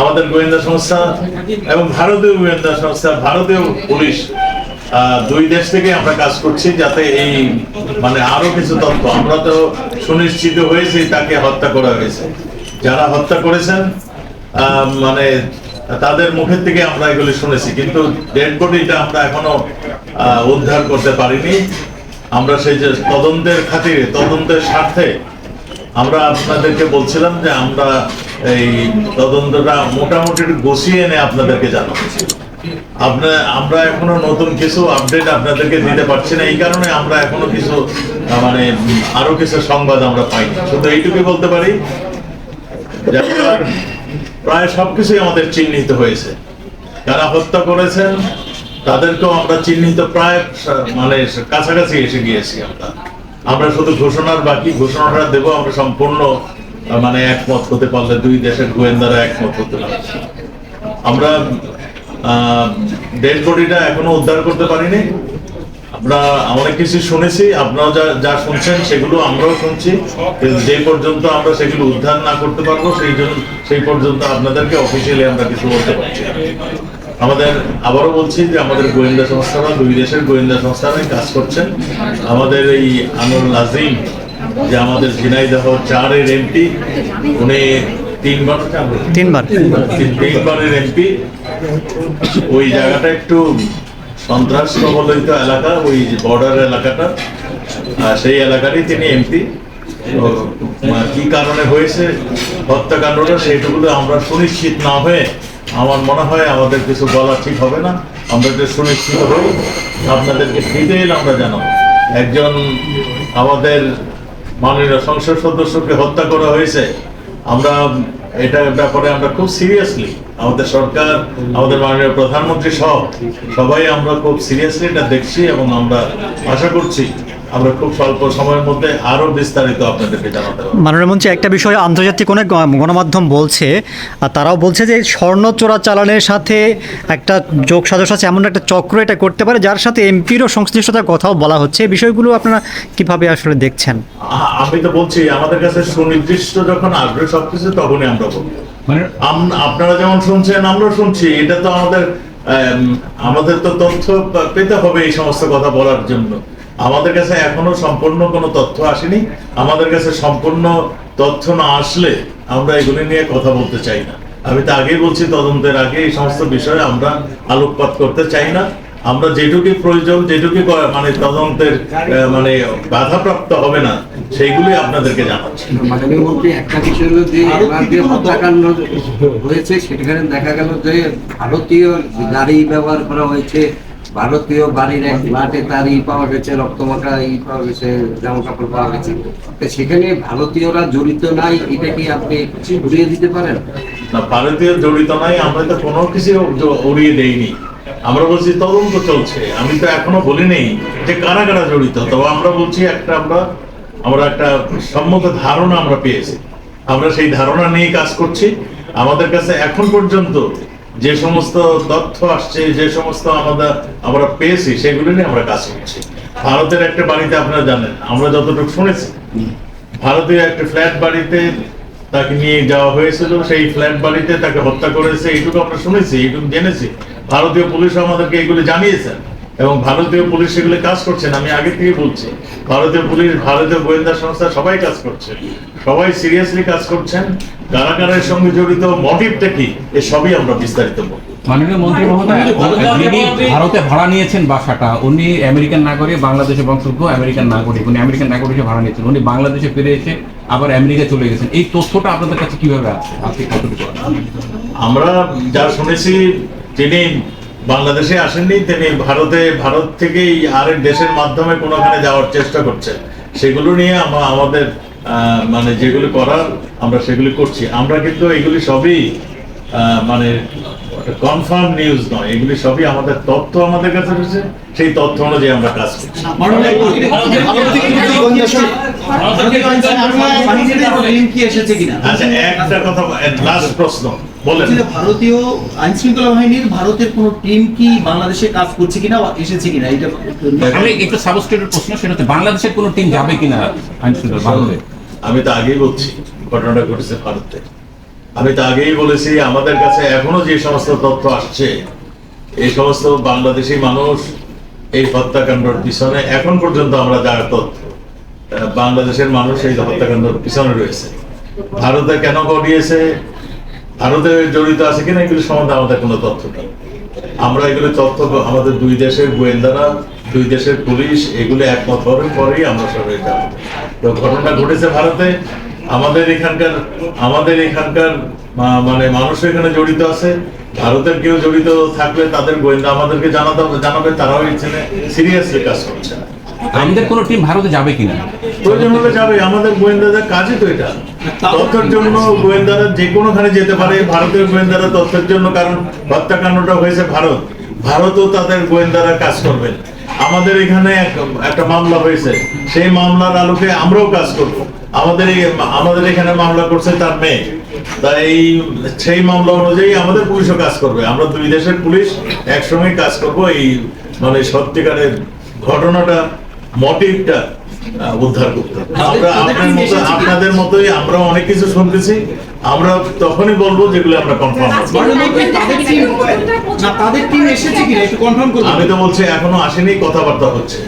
আমাদের গোয়েন্দা সংস্থা এবং ভারতীয় গোয়েন্দা সংস্থা, ভারতীয় পুলিশ দুই দেশ থেকে আমরা কাজ করছি যাতে এই মানে আরও কিছু তথ্য। আমরা তো সুনিশ্চিত হয়েছি তাকে হত্যা করা হয়েছে। যারা হত্যা করেছেন মানে তাদের মুখের থেকে আমরা এগুলি শুনেছি। কিন্তু ডেড বডিটা আমরা এখনও উদ্ধার করতে পারিনি। আমরা সেই যে তদন্তের খাতিরে, তদন্তের স্বার্থে আমরা আপনাদেরকে বলছিলাম যে আমরা এই তদন্তটা মোটামুটি গুছিয়ে এনে আপনাদেরকে জানাব আপনার আমরা এখনও নতুন কিছু আপডেট আপনাদেরকে দিতে পারছি না। এই কারণে আমরা এখনও কিছু মানে আরও কিছু সংবাদ আমরা পাইনি। শুধু এইটুকুই বলতে পারি প্রায় সবকিছুই আমাদের চিহ্নিত হয়েছে। যারা হত্যা করেছেন, তাদেরকেও আমরা চিহ্নিত প্রায় মানে কাছাকাছি এসে গিয়েছি আমরা। আমরা শুধু ঘোষণার বাকি, ঘোষণাটা দেবো, আমরা সম্পূর্ণ মানে একমত হতে পারলে দুই দেশের গোয়েন্দারা একমত হতে পারবে আমরা ডেড বডিটা এখনও উদ্ধার করতে পারিনি। আমরা অনেক কিছু শুনেছি আপনারা যা যা শুনছেন সেগুলো আমরাও শুনছি। যে পর্যন্ত আমরা সেগুলো উদ্ধার না করতে পারব, সেই জন্য, সেই পর্যন্ত আপনাদেরকে অফিসিয়ালি আমরা কিছু বলতে পারছি আমাদের আবারও বলছি যে আমাদের গোয়েন্দা সংস্থারা, দুই দেশের গোয়েন্দা সংস্থারাই কাজ করছেন। আমাদের এই আনুল আজিম যে আমাদের ঝিনাইদহ চারের এমপি উনি তিনবার তিনবার। তিন- তিনবারের এমপি। ওই জায়গাটা একটু সন্ত্রাস প্রবলিত এলাকা ওই বর্ডার এলাকাটা। আর সেই এলাকারই তিনি এমপি। কি কারণে হয়েছে হত্যাকাণ্ডটা সেইটুকু আমরা সুনিশ্চিত না হয়ে আমার মনে হয় আমাদের কিছু বলা ঠিক হবে না। আমরা যে সুনিশ্চিত হই। আপনাদেরকে ডিটেইল আমরা জানাব। একজন আমাদের মাননীয় সংসদ সদস্যকে হত্যা করা হয়েছে। আমরা এটা ব্যাপারে আমরা খুব সিরিয়াসলি আমাদের সরকার, আমাদের মাননীয় প্রধানমন্ত্রী সহ সবাই আমরা খুব সিরিয়াসলি এটা দেখছি এবং আমরা আশা করছি আমরা খুব স্বল্প সময়ের মধ্যে আরও বিস্তারিত আপনাদেরকে জানাতে পারব। মাননীয় মন্ত্রী একটা বিষয় আন্তর্জাতিক অনেক গণমাধ্যম বলছে আর তারাও বলছে যে স্বর্ণ চোরা চালানের সাথে একটা যোগ সাজস আছে এমন একটা চক্র এটা করতে পারে যার সাথে এমপিরও সংশ্লিষ্টতার কথাও বলা হচ্ছে। এই বিষয়গুলো আপনারা কীভাবে আসলে দেখছেন? আমি তো বলছি আমাদের কাছে সুনির্দিষ্ট যখন আসবে সবকিছু তখনই আমরা বলব মানে আপনারা যেমন শুনছেন আমরাও শুনছি। এটা তো আমাদের আমাদের তো তথ্য পেতে হবে এই সমস্ত কথা বলার জন্য। আমাদের কাছে এখনও সম্পূর্ণ কোনো তথ্য আসেনি। আমাদের কাছে সম্পূর্ণ তথ্য না আসলে আমরা এগুলি নিয়ে কথা বলতে চাই না। আমি তো আগেই বলছি তদন্তের আগে এই সমস্ত বিষয়ে আমরা আলোকপাত করতে চাই না। আমরা যেটুকু প্রয়োজন যেটুকু মানে তদন্তের মানে বাধাপ্রাপ্ত হবে না সেইগুলি আপনাদেরকে জানাচ্ছি। একটা বিষয় হলো যে হত্যাকাণ্ড হয়েছে সেখানে দেখা গেল যে ভারতীয় গাড়ি ব্যবহার করা হয়েছে। ভারতীয় বাড়ির এক ফ্ল্যাটে তার ই পাওয়া গেছে রক্তমাখা ই পাওয়া গেছে জামা কাপড় পাওয়া গেছে। তো সেখানে ভারতীয়রা জড়িত নাই, এটা কি আপনি ঘুরিয়ে দিতে পারেন? না, ভারতীয় জড়িত নাই, আমরা তো কোনো কিছু উড়িয়ে দেইনি। আমরা বলছি, তদন্ত চলছে। আমি তো এখনও বলি নেই যে কারা কারা জড়িত। তবে আমরা বলছি, একটা আমরা আমরা একটা সম্মত ধারণা আমরা পেয়েছি। আমরা সেই ধারণা নিয়ে কাজ করছি। আমাদের কাছে এখন পর্যন্ত যে সমস্ত তথ্য আসছে, যে সমস্ত আমাদের আমরা পেয়েছি, সেগুলো নিয়ে আমরা কাজ করছি। ভারতের একটা বাড়িতে আপনারা জানেন, আমরা যতটুকু শুনেছি, ভারতীয় একটা ফ্ল্যাট বাড়িতে তাকে নিয়ে যাওয়া হয়েছিল, সেই ফ্ল্যাট বাড়িতে তাকে হত্যা করেছে, এইটুকু আমরা শুনেছি, এইটুকু জেনেছি। ভারতীয় পুলিশ আমাদেরকে এইগুলো জানিয়েছেন এবং ভারতীয় পুলিশ সেগুলি কাজ করছেন আমি আগে থেকে বলছি। ভারতীয় পুলিশ ভারতীয় গোয়েন্দা সংস্থা সবাই কাজ করছে। সবাই সিরিয়াসলি কাজ করছেন। কারা কারা এর সঙ্গে জড়িত মোটিভটা কি এ সবই আমরা বিস্তারিত বলব। মাননীয় মন্ত্রী মহোদয় যিনি ভারতে ভাড়া নিয়েছেন বাসাটা উনি আমেরিকান নাগরিক বাংলাদেশে বংশোদ্ভ আমেরিকান নাগরিক। উনি আমেরিকান নাগরিকে ভাড়া নিয়েছেন। উনি বাংলাদেশে ফিরে এসে আবার আমেরিকা চলে গেছেন। এই তথ্যটা আপনাদের কাছে কীভাবে আছে? কতটুকু আমরা যা শুনেছি তিনি বাংলাদেশে আসেননি তিনি ভারতে ভারত থেকেই আরেক দেশের মাধ্যমে কোনোখানে যাওয়ার চেষ্টা করছেন সেগুলো নিয়ে আমরা আমাদের মানে যেগুলি করার আমরা সেগুলি করছি আমরা কিন্তু এগুলি সবই মানে কনফার্ম নিউজ নয় এগুলি সবই আমাদের তথ্য আমাদের কাছে রয়েছে সেই তথ্য অনুযায়ী আমরা কাজ করছি কি এসেছে কিনা আচ্ছা একটা কথা লাস্ট প্রশ্ন বলেন। ভারতীয় আইন শৃঙ্খলা বাহিনীর ভারতের কোন টিম কি বাংলাদেশে কাজ করছে কিনা এসেছে কিনা? এটা আমি একটু প্রশ্ন সেটা হচ্ছে বাংলাদেশের কোনো টিম যাবে কিনা আইন শৃঙ্খলা আমি তো আগেই বলছি ঘটনাটা ঘটেছে ভারতে। আমি তো আগেই বলেছি আমাদের কাছে এখনও যে সমস্ত তথ্য আসছে এই সমস্ত বাংলাদেশি মানুষ এই হত্যাকাণ্ডের পিছনে এখন পর্যন্ত আমরা যা তথ্য আহ, বাংলাদেশের মানুষ এই হত্যাকাণ্ডের পিছনে রয়েছে। ভারতে কেন ঘটিয়েছে ভারতে জড়িত আছে কিনা এগুলো সম্বন্ধে আমাদের কোনো তথ্য নেই। আমরা এগুলো তথ্য আমাদের দুই দেশের গোয়েন্দারা দুই দেশের পুলিশ এগুলো একমত হওয়ার পরেই আমরা সবাই যাব। তো ঘটনা ঘটেছে ভারতে। আমাদের এখানকার আমাদের এখানকার মানে মানুষ এখানে জড়িত আছে। ভারতের কেউ জড়িত থাকলে তাদের গোয়েন্দা আমাদেরকে জানাতে জানাবে তারাও এখানে সিরিয়াসলি কাজ করছে। আমাদের কোনো টিম ভারতে যাবে কিনা? প্রয়োজন হলে যাবে। আমাদের গোয়েন্দাদের কাজই তো এটা। তথ্যের জন্য গোয়েন্দারা যে কোনোখানে যেতে পারে ভারতীয় গোয়েন্দারা তথ্যের জন্য, কারণ হত্যাকাণ্ডটা হয়েছে ভারত। ভারতও তাদের গোয়েন্দারা কাজ করবেন আমাদের এখানে একটা মামলা হয়েছে। সেই মামলার আলোকে আমরাও কাজ করব। আমাদের আমাদের এখানে মামলা করছে তার মেয়ে। তাই সেই মামলা অনুযায়ী আমাদের পুলিশও কাজ করবে। আমরা দুই দেশের পুলিশ একসঙ্গে কাজ করব। এই মানে সত্যিকারের ঘটনাটা মোটিভটা উদ্ধার করতে আমরা আপনার মতো আপনাদের মতোই আমরা অনেক কিছু শুনতেছি। আমরা তখনই বলব যেগুলো আমরা কনফার্ম তাদের টিম না তাদের টিম এসেছে কিনা একটু কনফার্ম করুন। আমি তো বলছি এখনও আসেনি কথাবার্তা হচ্ছে।